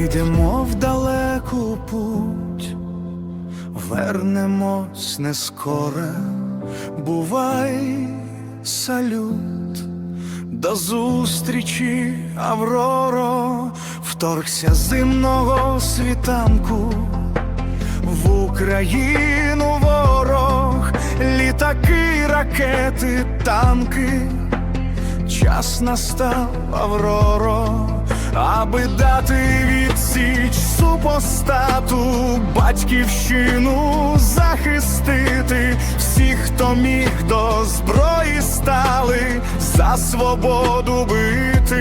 Ми в далеку путь, вернемось не скоро, бувай салют, до зустрічі, Авроро, вторгся зимного світанку, в Україну ворог, літаки, ракети, танки. Час настав Авроро, аби дати відсіч супостату, батьківщину захистити, всіх, хто міг до зброї стали, за свободу битись.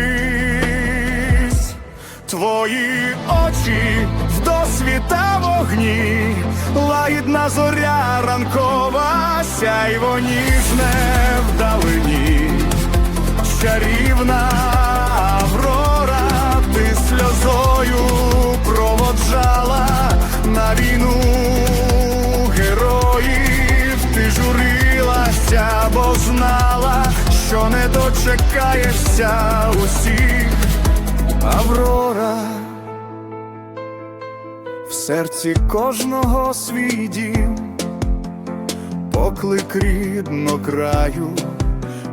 Твої очі в досвіта вогні, лагідна зоря ранкова, сяйво ніжне вдалині не дочекаєшся усіх, Аврора. В серці кожного свій дім, поклик рідно краю.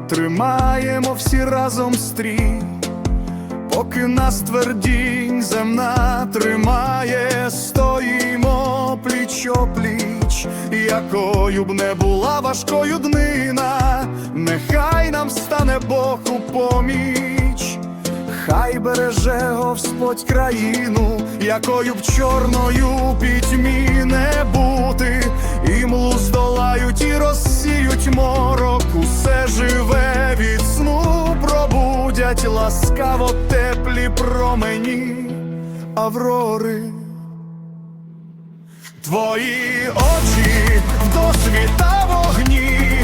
Тримаємо всі разом стрій, поки нас твердінь земна тримає, якою б не була важкою днина, нехай нам стане Бог у поміч, хай береже Господь країну, якою б чорною пітьмі не бути, і млу здолають і розсіють морок, усе живе від сну пробудять ласкаво теплі промені Аврори твої очі до світа вогні.